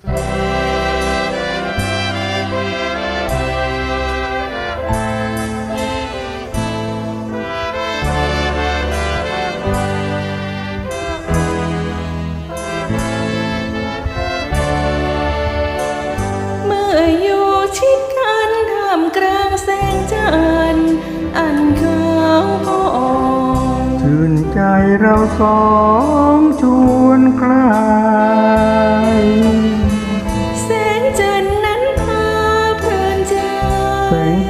เมื่ออยู่ชิดกันท่ามกลางแสงจันทร์อันขาวอ่อนชื่นใจเราสองชวนใครแ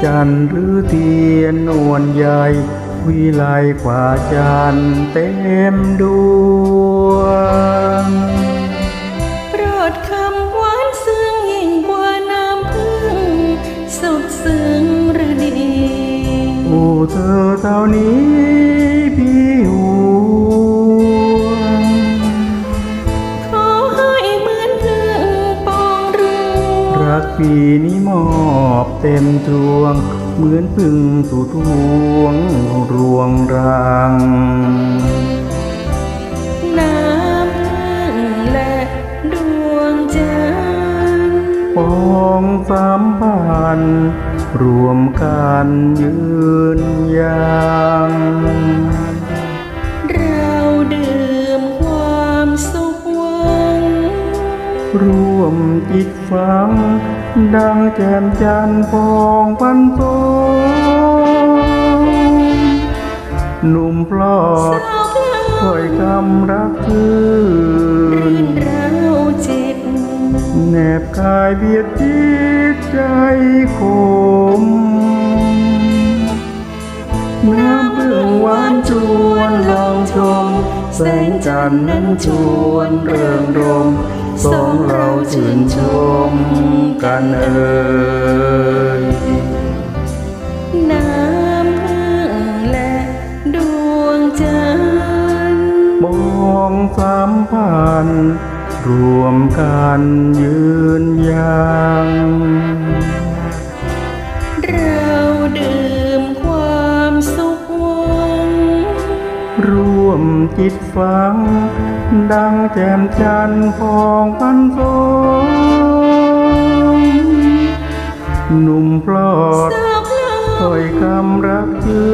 จันทร์หรือเทียนนวลใหญ่วิไลกว่าจันทร์เต็มดวงโปรดคำหวานซึ้งยิ่งกว่าน้ำพึ่ง สุดซึ้งหรือดีโอ้เธอเท่านี้ กพี่นี้มอบเต็มดวง เหมือนพึ่งสู่ทวงรวงรัง น้ำพึ่งและดวงจันทร์ปองสามพันธ์รวมกันยืนยัง ร่วมจิตฟัง ดังแจ่มจันทร์ปองพันโตหนุ่มปลอดสาวเพลิถ้อยคำรักชื่รื่นเราจิตแนบกายเบียดจิตใจคมน้ำพึ่งหวานชวนลองชม แสงจันทร์นั้นชวนเริงรม สองเราชื่นชมกันเอ่ยน้ำพึ่งและดวงจันทร์มองสามพันธ์รวมกันยืนยังเราดื่มความสุขหวังร่วมจิตฟัง ดังแจ่มจันทร์พองพันสมหนุ่มปลอดถ้อยคำรักชื่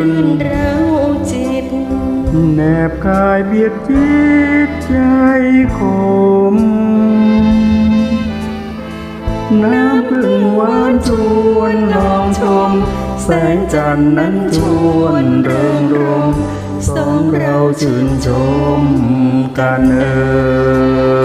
รื่นนเราจิต แนบกายเบียดจิตใจคมน้ำพึ่งหวานชวนลองชม แสงจันทร์นั้นชวนเริงรม สองเราชื่นชมกันเออ